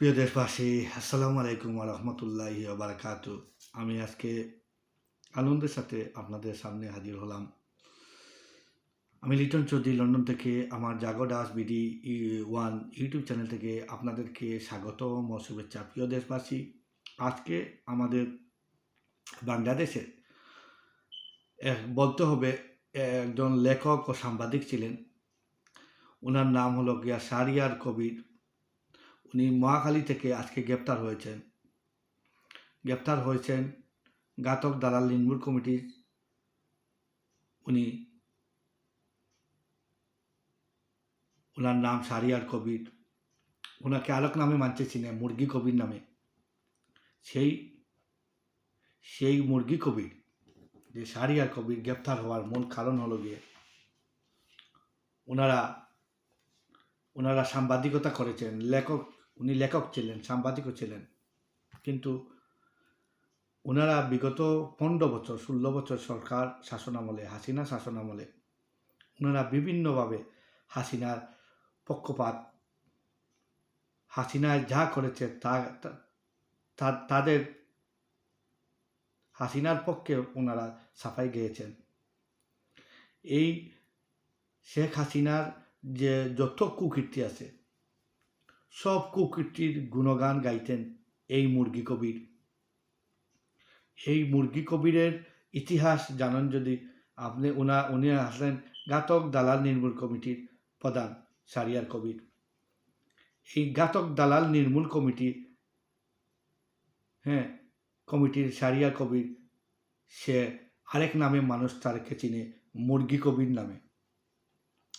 প্রিয় দেশবাসী, আসসালামু আলাইকুম রহমতুল্লাহ বারাকাত। আমি আজকে আনন্দের সাথে আপনাদের সামনে হাজির হলাম। আমি লিটন চৌধুরী লন্ডন থেকে, আমার Jago Das BD one YouTube channel থেকে আপনাদেরকে স্বাগতম ও শুভেচ্ছা। প্রিয় দেশবাসী, আজকে আমাদের বাংলাদেশে বলতে হবে, একজন লেখক ও সাংবাদিক ছিলেন। ওনার নাম হলো গিয়া সারিয়ার কবির। উনি মহাখালী থেকে আজকে গ্রেপ্তার হয়েছেন। গ্রেপ্তার হয়েছেন ঘাতক দালাল নির্মূল কমিটির উনি। ওনার নাম সারিয়ার কবির। ওনাকে আলোক নামে মানছে চিনে, মুরগি কবির নামে। সেই সেই মুরগি কবির, যে সারিয়ার কবির গ্রেপ্তার হওয়ার মূল কারণ হলো গিয়ে ওনারা ওনারা সাংবাদিকতা করেছেন, লেখক উনি লেখক ছিলেন, সাংবাদিকও ছিলেন। কিন্তু ওনারা বিগত পনেরো বছর, ষোলো বছর সরকার শাসনামলে হাসিনা শাসনামলে ওনারা বিভিন্নভাবে হাসিনার পক্ষপাত, হাসিনায় যা করেছে তা তাদের হাসিনার পক্ষে ওনারা সাফাই গেয়েছেন। এই শেখ হাসিনার যে যত কুকীর্তি আছে সব কুকীর্তির গুণগান গাইতেন এই মুরগি কবির। এই মুরগি কবিরের ইতিহাস জানেন যদি আপনি, উনা, উনি আসলেন ঘাতক দালাল নির্মূল কমিটির প্রধান সারিয়ার কবির। এই ঘাতক দালাল নির্মূল কমিটি হ্যাঁ কমিটির সারিয়া কবির, সে আরেক নামে মানুষ তারকে চিনে, মুরগি কবির নামে।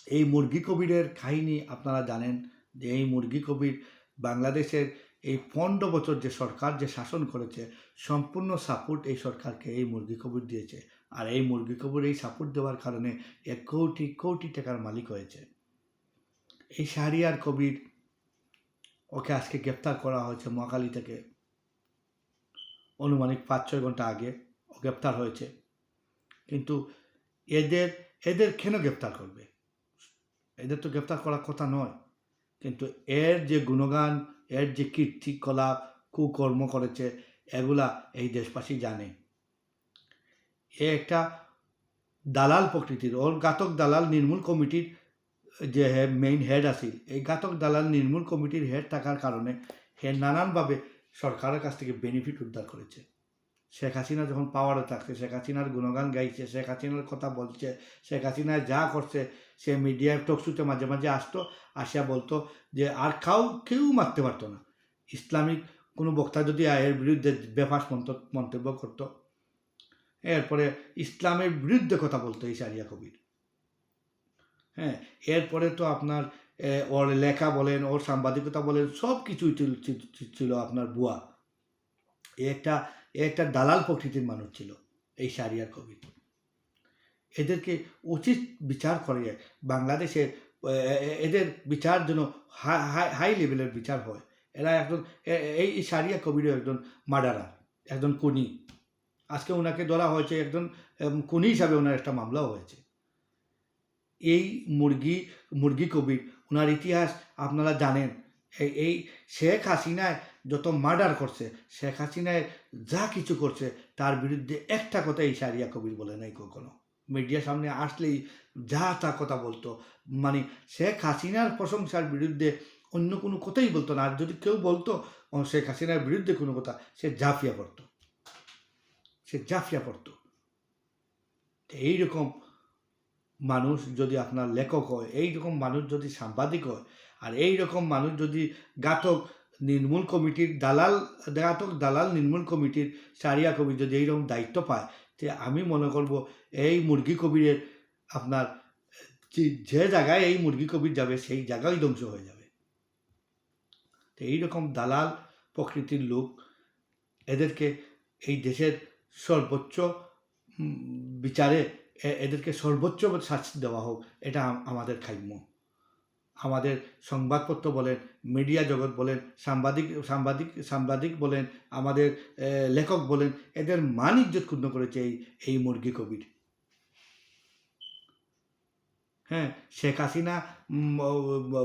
এই মুরগি কবিরের কাহিনী আপনারা জানেন যে এই মুরগি কবির বাংলাদেশের এই পনেরো বছর যে সরকার যে শাসন করেছে, সম্পূর্ণ সাপোর্ট এই সরকারকে এই মুরগি কবির দিয়েছে। আর এই মুরগি কবির এই সাপোর্ট দেওয়ার কারণে এক কোটি কোটি টাকার মালিক হয়েছে। এই শাহরিয়ার কবির ওকে আজকে গ্রেপ্তার করা হয়েছে মহাকালী থেকে। অনুমানিক পাঁচ ছয় ঘণ্টা আগে ও গ্রেপ্তার হয়েছে। কিন্তু এদের এদের কেন গ্রেপ্তার করবে? এদের তো গ্রেপ্তার করার কথা নয়। কিন্তু এর যে গুণগান, এর যে কীর্তিকলাপ কুকর্ম করেছে, এগুলা এই দেশবাসী জানে। এ একটা দালাল প্রকৃতির, ওর ঘাতক দালাল নির্মূল কমিটির যে মেইন হেড আছিল, এই ঘাতক দালাল নির্মূল কমিটির হেড থাকার কারণে হে নানানভাবে সরকারের কাছ থেকে বেনিফিট উদ্ধার করেছে। শেখ হাসিনা যখন পাওয়ারে থাকছে, শেখ হাসিনার গুণগান গাইছে, শেখ হাসিনার কথা বলছে, শেখ হাসিনা যা করছে, সে মিডিয়ায় টকশুতে মাঝে মাঝে আসতো, আসিয়া বলতো যে আর কাউ, কেউ মারতে পারতো না। ইসলামিক কোনো বক্তা যদি এর বিরুদ্ধে বেফাস মন্ত- মন্তব্য করতো, এরপরে ইসলামের বিরুদ্ধে কথা বলতো এই সারিয়া কবির। হ্যাঁ এরপরে তো আপনার ওর লেখা বলেন, ওর সাংবাদিকতা বলেন সব কিছুই ছিল- আপনার বুয়া একটা এ একটা দালাল প্রকৃতির মানুষ ছিল, এই সারিয়ার কবি। এদেরকে উচিত বিচার করে এ- এ- এদের বিচার যেন হাই হাই- লেভেলের বিচার হয়। এরা একজন এই সারিয়া কবিরও একজন মার্ডারার, একজন কুনি আজকে ওনাকে ধরা হয়েছে একজন কুনি হিসাবে ওনার একটা মামলাও হয়েছে। এই মুরগি মুরগি কবির ওনার ইতিহাস আপনারা জানেন। এই শেখ হাসিনায় যত মার্ডার করছে, শেখ হাসিনায় যা কিছু করছে, তার বিরুদ্ধে একটা কথা সারিয়া কবির বলে নাই কখনো। মিডিয়ার সামনে আসলেই যা তা কথা বলতো। মানে শেখ হাসিনার প্রশংসার বিরুদ্ধে অন্য কোনো কথাই বলতো না। আর যদি কেউ বলতো শেখ হাসিনার বিরুদ্ধে কোনো কথা, সে জাফিয়া পড়তো। সে জাফিয়া পড়তো। এইরকম মানুষ যদি আপনার লেখক হয় এই রকম মানুষ যদি সাংবাদিক হয়, আর এই রকম মানুষ যদি ঘাতক নির্মূল কমিটির দালাল ঘাতক দালাল নির্মূল কমিটির সারিয়া কবি যদি এইরকম দায়িত্ব পায়, যে আমি মনে করব এই মুরগি কবিরের আপনার, যে- যে জায়গায় এই মুরগি কবির যাবে, সেই জায়গায় ধ্বংস হয়ে যাবে। তো এইরকম দালাল প্রকৃতির লোক, এদেরকে এই দেশের সর্বোচ্চ বিচারে এদেরকে সর্বোচ্চ শাস্তি দেওয়া হোক, এটা আমাদের কাম্য আমাদের সংবাদপত্র বলেন মিডিয়া জগৎ বলেন, সাংবাদিক সাংবাদিক সাংবাদিক বলেন, আমাদের লেখক বলেন, এদের মান ইজ্জত ক্ষুণ্ণ করেছে এই এই মুরগি কবির হ্যাঁ শেখ হাসিনা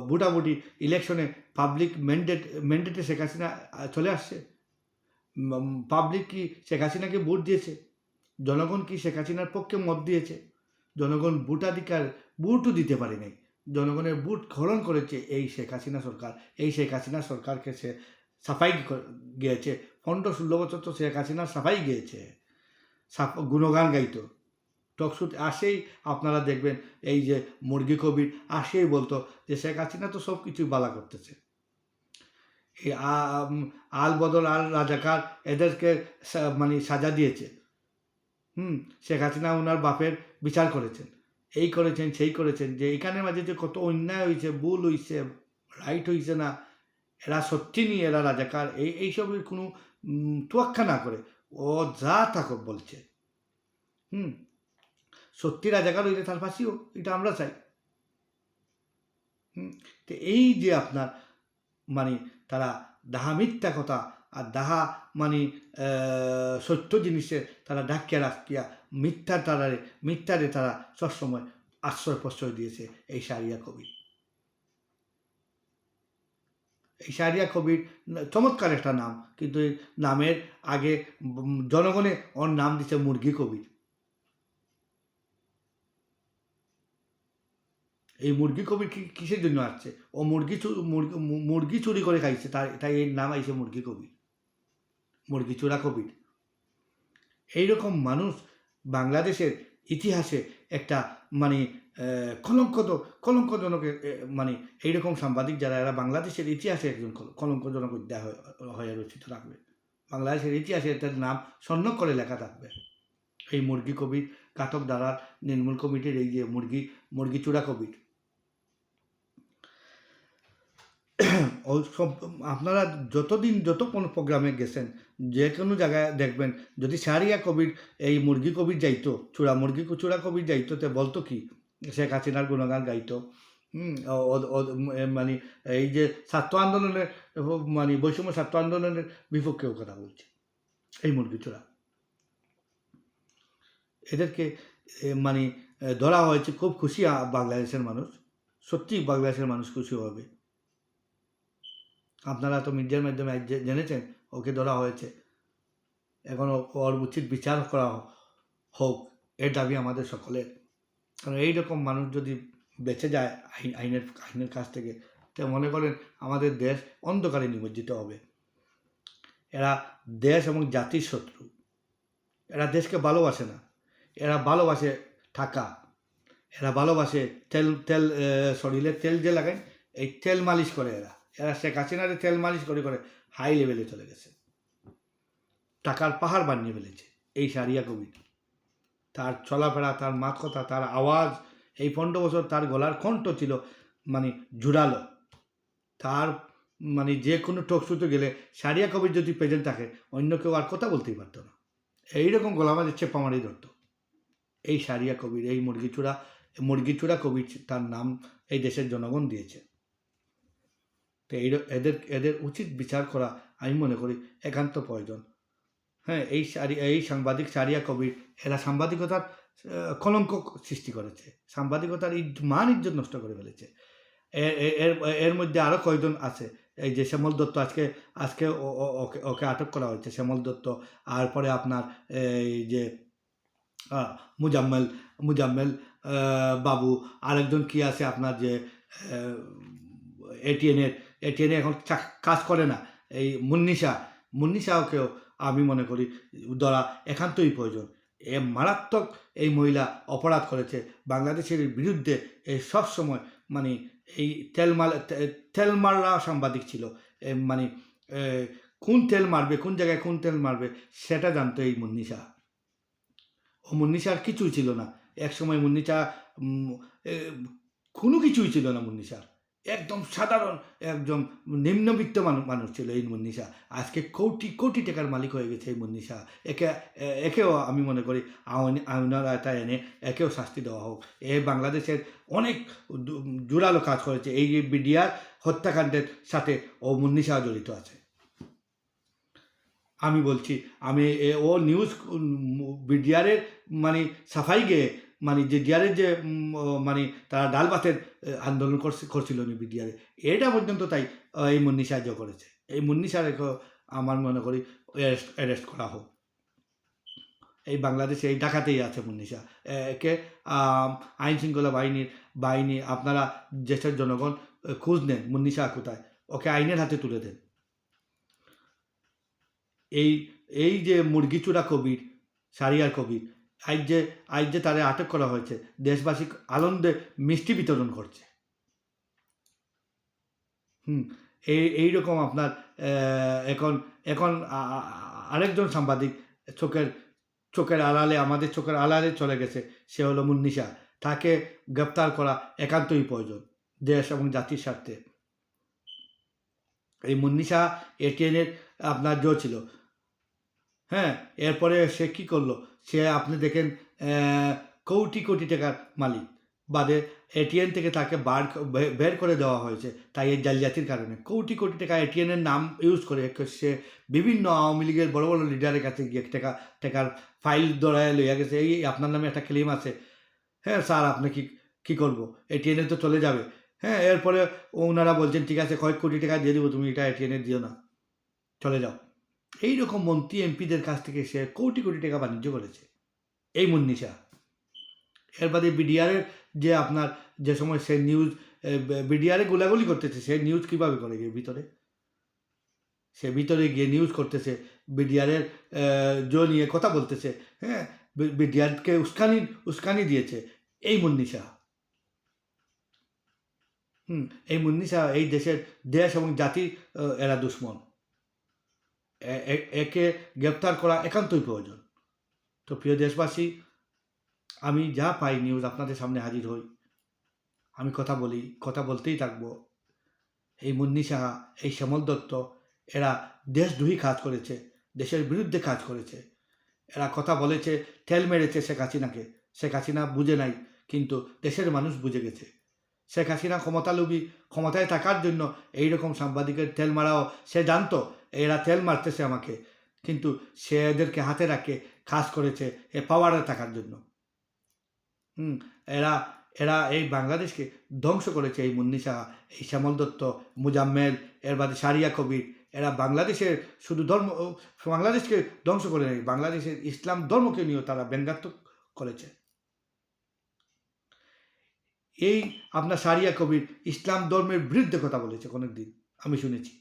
ভোটাভুটি ইলেকশনে পাবলিক ম্যান্ডেট ম্যান্ডেটে শেখ হাসিনা চলে আসছে। পাবলিক কি শেখ হাসিনাকে ভোট দিয়েছে? জনগণ কি শেখ হাসিনার পক্ষে মত দিয়েছে? জনগণ ভোটাধিকার, ভোটও দিতে পারে নাই। জনগণের বুট খরণ করেছে এই শেখ হাসিনা সরকার। এই শেখ হাসিনা সরকারকে সে সাফাই গিয়েছে। পনেরো ষোলো বছর তো শেখ হাসিনা সাফাই গিয়েছে। সাফ- গুণগান গাইতো। টকশুট আসেই আপনারা দেখবেন এই যে মুরগি কবির আসেই বলতো যে শেখ হাসিনা তো সব কিছুই বালা করতেছে। এই আল বদল, আল রাজাকার এদেরকে মানে সাজা দিয়েছে। হুম, শেখ হাসিনা ওনার বাপের বিচার করেছেন। এই করেছেন, সেই করেছেন, যে এখানের মাঝে যে কত অন্যায় হয়েছে ভুল হয়েছে রাইট হয়েছে না, এরা সত্যি নিয়ে এরা রাজাকার, এই এইসবের কোনো তোয়াক্কা না করে, ও যা থাকুক বলছে। হুম, সত্যি রাজাকার হইলে তার ফাঁসিও, এটা আমরা চাই। হুম, তো এই যে আপনার মানে তারা দাহা মিথ্যা কথা আর দাহা মানে সত্য জিনিসে তারা ডাকিয়া রাখিয়া মিথ্যা তারারে মিথ্যারে তারা সবসময় আশ্রয় প্রশ্রয় দিয়েছে এই সারিয়া কবি এই সারিয়া কবির চমৎকার একটা নাম, কিন্তু এই নামের আগে জনগণে ওর নাম দিচ্ছে মুরগি কবির। এই মুরগি কবির কিসের জন্য আসছে? ও মুরগি মুরগি চুরি করে খাইছে, তার, তাই এর নাম আইছে মুরগি কবির। মুরগি চোরা কবির। এইরকম মানুষ বাংলাদেশের ইতিহাসে একটা মানে কলঙ্কদ, কলঙ্কজনক মানে এইরকম সাংবাদিক যারা, এরা বাংলাদেশের ইতিহাসে একজন কলঙ্কজনক অধ্যায় হয়ে- রচিত থাকবে বাংলাদেশের ইতিহাসে তার নাম স্বর্ণ করে লেখা থাকবে। এই মুরগি কবির কাতক দ্বারার নির্মূল কমিটির এই যে মুরগি মুরগি চূড়া কবির। সব, আপনারা যতদিন, যত কোনো প্রোগ্রামে গেছেন, যে কোনো জায়গায় দেখবেন, যদি সারিয়া কবির এই মুরগি কবির যাইতো, চূড়া মুরগি চূড়া কবির যাইতো তে বলতো কি? শেখ হাসিনার গুণগান গাইতো। মানে এই যে ছাত্র আন্দোলনের মানে বৈষম্য ছাত্র আন্দোলনের বিপক্ষেও কথা বলছে, এই মুরগি চূড়া। এদেরকে মানে ধরা হয়েছে, খুব খুশি বাংলাদেশের মানুষ। সত্যি বাংলাদেশের মানুষ খুশি হবে। আপনারা তো মিডিয়ার মাধ্যমে জেনেছেন, ওকে ধরা হয়েছে। এখন ওর উচিত বিচার করা হোক, এর দাবি আমাদের সকলের। কারণ এইরকম মানুষ যদি বেঁচে যায় আইন আইনের আইনের কাছ থেকে, তো মনে করেন আমাদের দেশ অন্ধকারে নিমজ্জিত হবে। এরা দেশ এবং জাতির শত্রু। এরা দেশকে ভালোবাসে না। এরা ভালোবাসে টাকা এরা ভালোবাসে তেল তেল শরীরে তেল যে লাগায়, এই তেল মালিশ করে এরা। এরা শেখ হাসিনারে তেল মালিশ করে করে হাই লেভেলে চলে গেছে। টাকার পাহাড় বানিয়ে ফেলেছে এই সারিয়া কবির তার চলাফেরা, তার মাত কথা তার আওয়াজ, এই পনেরো বছর তার গলার কণ্ঠ ছিল মানে জুড়ালো। তার মানে যে কোনো টকশুতে গেলে সারিয়া কবির যদি প্রেজেন্ট থাকে, অন্য কেউ আর কথা বলতেই পারতো না। এইরকম গলামাজের চেপা মারি ধরতো এই সারিয়া কবির এই মুরগিচূড়া মুরগিচূড়া কবির তার নাম এই দেশের জনগণ দিয়েছে। তো এই এদের এদের উচিত বিচার করা আমি মনে করি একান্ত প্রয়োজন। হ্যাঁ এই সারি, এই সাংবাদিক সারিয়া কবির, এরা সাংবাদিকতার কলঙ্ক সৃষ্টি করেছে। সাংবাদিকতার মান ইজ্জত নষ্ট করে ফেলেছে। এর এর মধ্যে আরও কয়জন আছে? এই যে শ্যামল দত্ত, আজকে আজকে ওকে ওকে আটক করা হয়েছে, শ্যামল দত্ত। আর পরে আপনার এই যে মুজাম্মেল মুজাম্মেল বাবু। আরেকজন কি আছে আপনার যে এটিএনের এটিএনে এখন চা- কাজ করে না। এই মুন্নিশা মুন্নিশাওকেও আমি মনে করি ধরা একান্তই প্রয়োজন। এ মারাত্মক এই মহিলা অপরাধ করেছে। বাংলাদেশের বিরুদ্ধে এই সব সময় মানে এই তেলমাল তে- তেলমাররা সাংবাদিক ছিল। মানে কোন তেল মারবে, কোন জায়গায় কোন তেল মারবে, সেটা জানতো এই মুন্নিশা। ও মুন্নিশার কিছুই ছিল না। এক সময় মুন্নিশা কোনো কিছুই ছিল না মুন্নিশার। একদম সাধারণ একদম নিম্নবিত্ত মানুষ ছিল এই মুন্নিশা আজকে কোটি কোটি টাকার মালিক হয়ে গেছে এই মুন্নিশা একে, একেও আমি মনে করি আইন আইনার এনে একেও শাস্তি দেওয়া হোক। এ বাংলাদেশের অনেক জোরালো কাজ করেছে। এই বিডিআর হত্যাকাণ্ডের সাথে ও মুন্নিশা জড়িত আছে। আমি বলছি, আমি ও নিউজ বিডিআরের মানে সাফাই গিয়ে মানে যে ডিয়ারের যে মানে তারা ডাল ভাতের আন্দোলন করছে, করছিল বিডিআরে এটা পর্যন্ত তাই এই মুন্নি সাহায্য করেছে। এই মুন্নি সাহেবকে আমার মনে করি অ্যারেস্ট অ্যারেস্ট করা হোক। এই বাংলাদেশে, এই ডাকাতেই আছে মুন্নিশা একে আইন শৃঙ্খলা বাহিনীর, বাহিনী, আপনারা দেশের জনগণ খোঁজ নেন মুন্নিশা কোথায়। ওকে আইনের হাতে তুলে দেন। এই এই যে মুরগি চূড়া কবির, সারিয়ার কবির আজ যে আজ যে তারে আটক করা হয়েছে, দেশবাসী আনন্দে মিষ্টি বিতরণ করছে। হুম, এই এইরকম আপনার এখন এখন আরেকজন সাংবাদিক চোখের চোখের আড়ালে, আমাদের চোখের আড়ালে চলে গেছে, সে হলো মুন্নিশা। তাকে গ্রেপ্তার করা একান্তই প্রয়োজন, দেশ এবং জাতির স্বার্থে। এই মুন্নিশা এটিএনের আপনার জো ছিল। হ্যাঁ এরপরে সে কি করল? সে আপনি দেখেন কোটি কোটি টাকার মালিক। বাদে এটিএন থেকে তাকে বার বের করে দেওয়া হয়েছে তাই এই জালিয়াতির কারণে। কোটি কোটি টাকা এটিএনের নাম ইউজ করে সে বিভিন্ন আওয়ামী লীগের বড় বড় লিডারের কাছে গিয়ে টাকা, টাকার ফাইল দৌড়ায় লইয়া গেছে। এই, আপনার নামে একটা ক্লেম আছে। হ্যাঁ স্যার, আপনি কি কি করব? এটিএনে তো চলে যাবে। হ্যাঁ এরপরে ওনারা বলছেন, ঠিক আছে, কয়েক কোটি টাকা দিয়ে দেবো, তুমি এটা এটিএনে দিও না। চলে যাও। এই রকম মন্ত্রী এমপিদের কাছ থেকে সে কোটি কোটি টাকা বাণিজ্য করেছে। এই মুন্নিশা এর বাদে বিডিআরের যে আপনার যে সময় সে নিউজ বিডিআরে গোলাগুলি করতেছে, সে নিউজ কীভাবে করে গিয়ে ভিতরে? সে ভিতরে গিয়ে নিউজ করতেছে বিডিআরের জো নিয়ে কথা বলতেছে হ্যাঁ? বিডিআরকে উস্কানি উস্কানি দিয়েছে। এই মুন্নিশা হুম, এই মুন্নিশা এই দেশের দেশ এবং জাতি এরা দুশ্মন। একে গ্রেপ্তার করা একান্তই প্রয়োজন। তো প্রিয় দেশবাসী, আমি যা পাই নিউজ আপনাদের সামনে হাজির হই। আমি কথা বলি, কথা বলতেই থাকব। এই মুন্নি সাহা, এই শ্যামল দত্ত, এরা দেশদ্রোহী কাজ করেছে, দেশের বিরুদ্ধে কাজ করেছে। এরা কথা বলেছে, ঠেল মেরেছে শেখ হাসিনাকে। শেখ হাসিনা বুঝে নাই, কিন্তু দেশের মানুষ বুঝে গেছে। শেখ হাসিনা ক্ষমতালোভী, ক্ষমতায় থাকার জন্য এই রকম সাংবাদিকের ঠেল মারাও সে জানতো এরা তেল মারতেছে আমাকে। কিন্তু সে এদেরকে হাতে রাখে কাজ করেছে এ পাওয়ারে থাকার জন্য। হুম, এরা এরা এই বাংলাদেশকে ধ্বংস করেছে এই মুন্নি সাহা এই শ্যামল দত্ত, মুজাম্মেল, এর বাদে সারিয়া কবির। এরা বাংলাদেশের শুধু ধর্ম বাংলাদেশকে ধ্বংস করে নেই, বাংলাদেশের ইসলাম ধর্মকে নিয়েও তারা ব্যঙ্গাত্মক করেছে। এই আপনার সারিয়া কবির ইসলাম ধর্মের বিরুদ্ধে কথা বলেছে অনেকদিন, আমি শুনেছি।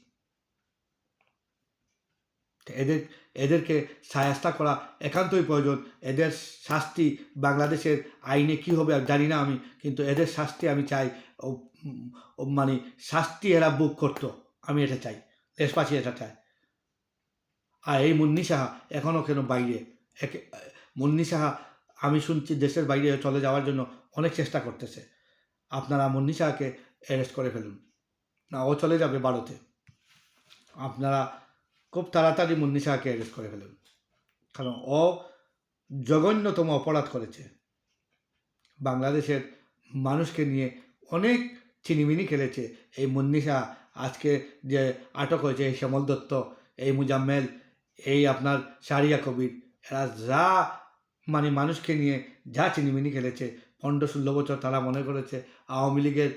এদের, এদেরকে সায়াস্তা করা একান্তই প্রয়োজন। এদের শাস্তি বাংলাদেশের আইনে কি হবে জানি না আমি, কিন্তু এদের শাস্তি আমি চাই। মানে শাস্তি এরা বুক করতো, আমি এটা চাই। দেশবাসী এটা চায়। আর এই মুন্নি সাহা এখনও কেন বাইরে? একে, মুন্নি সাহা, আমি শুনছি দেশের বাইরে চলে যাওয়ার জন্য অনেক চেষ্টা করতেছে। আপনারা মুন্নি সাহাকে অ্যারেস্ট করে ফেলুন। না, ও চলে যাবে ভারতে। আপনারা খুব তাড়াতাড়ি মুন্নি সাহাকে অ্যারেস্ট করে ফেলুন। কারণ ও জঘন্যতম অপরাধ করেছে। বাংলাদেশের মানুষকে নিয়ে অনেক চিনিমিনি খেলেছে। এই মুন্নি শাহ আজকে যে আটক হয়েছে, এই শ্যামল দত্ত, এই মুজাম্মেল, এই আপনার সারিয়া কবির, এরা যা মানে মানুষকে নিয়ে যা চিনিমিনি খেলেছে, পনেরো ষোলো বছর তারা মনে করেছে আওয়ামী লীগের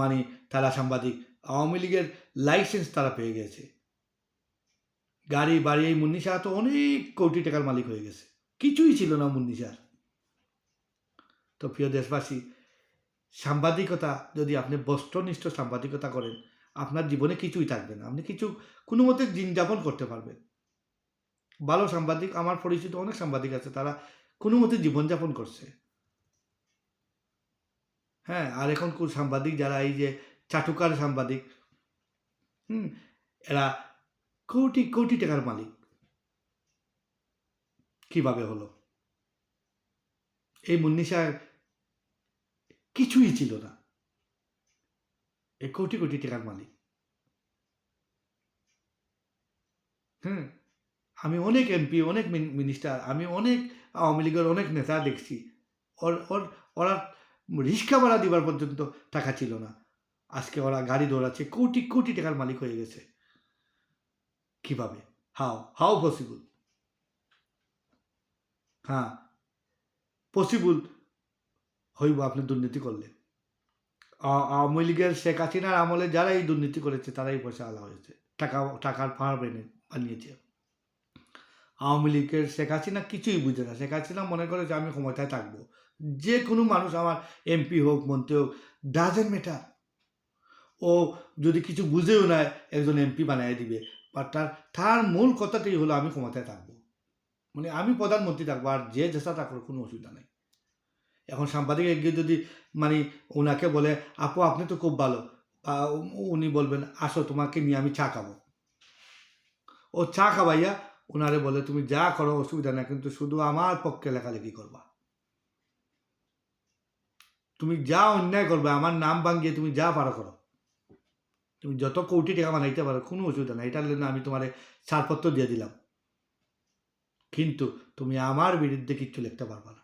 মানে তারা সাংবাদিক, আওয়ামী লীগের লাইসেন্স তারা পেয়ে গেছে। গাড়ি, বাড়ি, এই মুন্নি শাহ তো অনেক কোটি টাকার মালিক হয়ে গেছে। কিছুই ছিল না মুন্নি শাহ তো প্রিয় দেশবাসী, সাংবাদিকতা, যদি আপনি বস্ত্রনিষ্ঠ সাংবাদিকতা করেন, আপনার জীবনে কিছুই থাকবে না। আপনি কিছু, কোনো মতে দিন যাপন করতে পারবেন। ভালো সাংবাদিক, আমার পরিচিত অনেক সাংবাদিক আছে, তারা কোনো মতে জীবনযাপন করছে। হ্যাঁ আর এখন সাংবাদিক যারা, এই যে চাটুকার সাংবাদিক, হুম, এরা কোটি কোটি টাকার মালিক। কীভাবে হলো? এই মুন্নিশা কিছুই ছিল না। এ কোটি কোটি টাকার মালিক। হুম, আমি অনেক এমপি অনেক মিনিস্টার, আমি অনেক আওয়ামী লীগের অনেক নেতা দেখছি। ওর ওর, ওরা রিক্সা ভাড়া দিবার পর্যন্ত টাকা ছিল না। আজকে ওরা গাড়ি দৌড়াচ্ছে, কোটি কোটি টাকার মালিক হয়ে গেছে। কীভাবে? হাও হাও পসিবল হ্যাঁ। পসিবল হইব, আপনি দুর্নীতি করলে। আওয়ামী লীগের শেখ হাসিনার আমলে যারা এই দুর্নীতি করেছে, তারাই পয়সা আলা হয়েছে। টাকা, টাকার ফাঁড় বেনে, বানিয়েছে। আওয়ামী লীগের শেখ হাসিনা কিছুই বুঝে না। শেখ হাসিনা মনে করে যে, আমি ক্ষমতায় থাকব। যে কোনো মানুষ আমার এমপি হোক, মন্ত্রী হোক ডাজেন্ট ম্যাটার ও যদি কিছু বুঝেও না একজন এমপি বানিয়ে দিবে। বা তার তার মূল কথাটি হলো আমি ক্ষমতায় থাকব। মানে আমি প্রধানমন্ত্রী থাকব, আর যে যেসা থাকব কোনো অসুবিধা নেই। এখন সাংবাদিক গিয়ে যদি মানে ওনাকে বলে, আপু, আপনি তো খুব ভালো। উনি বলবেন, আসো, তোমাকে নিয়ে আমি চা খাব। ও চা খাবাইয়া ওনারে বলে, তুমি যা করো, অসুবিধা নেই, কিন্তু শুধু আমার পক্ষে লেখালেখি করবা। তুমি যা অন্যায় করবে, আমার নাম ভাঙিয়ে তুমি যা পারো করো। তুমি যত কোটি টাকা বানাইতে পারো, কোনো অসুবিধা নেই। এটার জন্য আমি তোমার ছাড়পত্র দিয়ে দিলাম। কিন্তু তুমি আমার বিরুদ্ধে কিচ্ছু লিখতে পারবে না।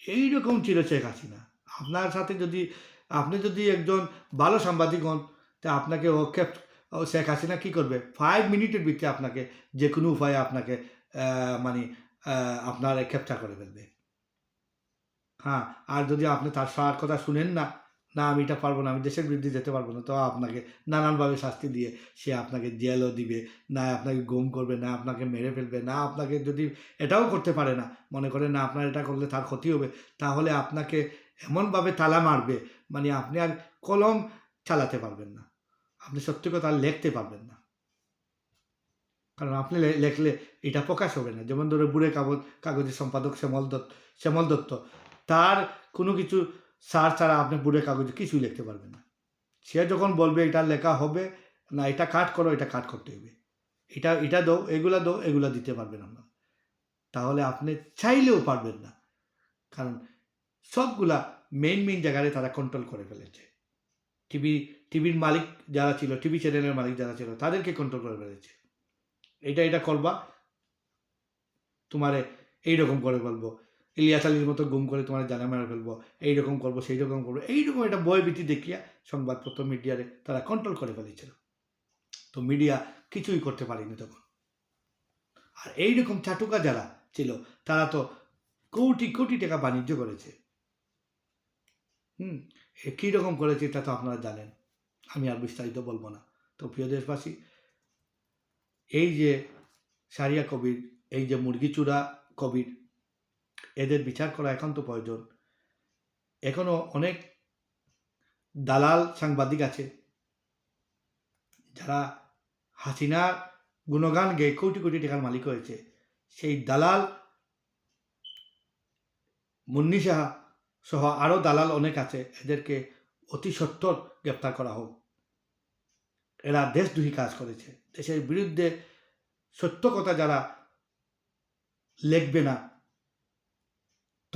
এইরকম ছিল শেখ হাসিনা। আপনার সাথে যদি, আপনি যদি একজন ভালো সাংবাদিক হন, তা আপনাকে ও ক্যাপ শেখ হাসিনা কী করবে? ফাইভ মিনিটের ভিতরে আপনাকে যে কোনো উপায়ে আপনাকে মানে আপনার ক্যাপচার করে ফেলবে। হ্যাঁ আর যদি আপনি তার সার কথা শুনেন না না, আমি এটা পারব না, আমি দেশের বিরুদ্ধে যেতে পারব না। তো আপনাকে নানানভাবে শাস্তি দিয়ে সে আপনাকে জেলও দিবে, না আপনাকে গুম করবে, না আপনাকে মেরে ফেলবে, না আপনাকে যদি এটাও করতে পারে না, মনে করে, না, আপনার এটা করলে তার ক্ষতি হবে। তাহলে আপনাকে এমনভাবে তালা মারবে মানে আপনি আর কলম চালাতে পারবেন না। আপনি সত্যি কথা লিখতে পারবেন না। কারণ আপনি লেখলে এটা প্রকাশ হবে না। যেমন ধরো, বুড়ে কাগজ, কাগজের সম্পাদক শ্যামল দত্ত শ্যামল দত্ত, তার কোনো কিছু সার ছাড়া আপনি বুড়ে কাগজে কিছুই লিখতে পারবেন না। সে যখন বলবে, এটা লেখা হবে, না, এটা কাট করো, এটা কাট করতে হবে। এটা এটা দাও, এগুলা দাও, এগুলা দিতে পারবেন না তাহলে আপনি চাইলেও পারবেন না। কারণ সবগুলা মেইন মেইন জায়গায় তারা কন্ট্রোল করে ফেলেছে। টিভি টিভির মালিক যারা ছিল টিভি চ্যানেলের মালিক যারা ছিল, তাদেরকে কন্ট্রোল করে ফেলেছে। এটা এটা করবা, তোমারে এইরকম করে বলব। ইলিয়াস আলীর মতো গুম করে তোমার জানা মেরে ফেলব, এইরকম করব সেই রকম করব, এইরকম একটা বই ভীতি দেখিয়া সংবাদপত্র মিডিয়ারে তারা কন্ট্রোল করে ফেলেছিল। তো মিডিয়া কিছুই করতে পারেনি তখন। আর এইরকম চাটুকা যারা ছিল, তারা তো কোটি কোটি টাকা বাণিজ্য করেছে। হুম, এ কী রকম করেছে তা তো আপনারা জানেন, আমি আর বিস্তারিত বলব না। তো প্রিয় দেশবাসী, এই যে সারিয়া কবির, এই যে মুরগিচূড়া কবির এদের বিচার করা একান্ত প্রয়োজন। এখনও অনেক দালাল সাংবাদিক আছে, যারা হাসিনার গুণগান গেয়ে কোটি কোটি টাকার মালিক হয়েছে। সেই দালাল মুন্নি সাহা সহ আরও দালাল অনেক আছে, এদেরকে অতি সত্বর গ্রেপ্তার করা হোক। এরা দেশদ্রোহী কাজ করেছে। দেশের বিরুদ্ধে সত্য কথা যারা লিখবে না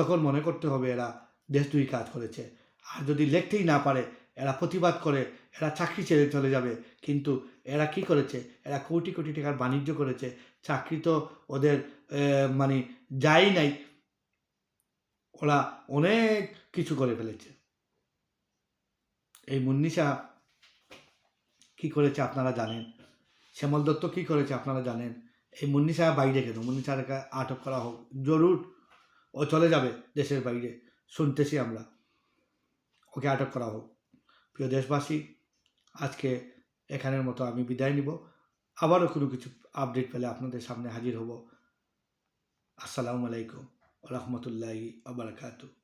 তখন মনে করতে হবে এরা দেশদ্রোহী কাজ করেছে। আর যদি লিখতেই না পারে, এরা প্রতিবাদ করে, এরা চাকরি ছেড়ে চলে যাবে। কিন্তু এরা কি করেছে? এরা কোটি কোটি টাকার বাণিজ্য করেছে। চাকরি তো ওদের মানে যাই নাই, ওরা অনেক কিছু করে ফেলেছে। এই মুন্নিশা কি করেছে আপনারা জানেন? শ্যামল দত্ত কি করেছে আপনারা জানেন? এই মুন্নিশা বাইরে কেন? মুন্নিশাকে আটক করা হোক। জরুর। ও চলে যাবে দেশের বাইরে। শুনতেছি আমরা। ওকে আটক করা হোক। প্রিয় দেশবাসী, আজকে এখানের মতো আমি বিদায় নিব। আবারও কোনো কিছু আপডেট পেলে আপনাদের সামনে হাজির হব। আসসালামু আলাইকুম রহমতুল্লাহি আবরকাতু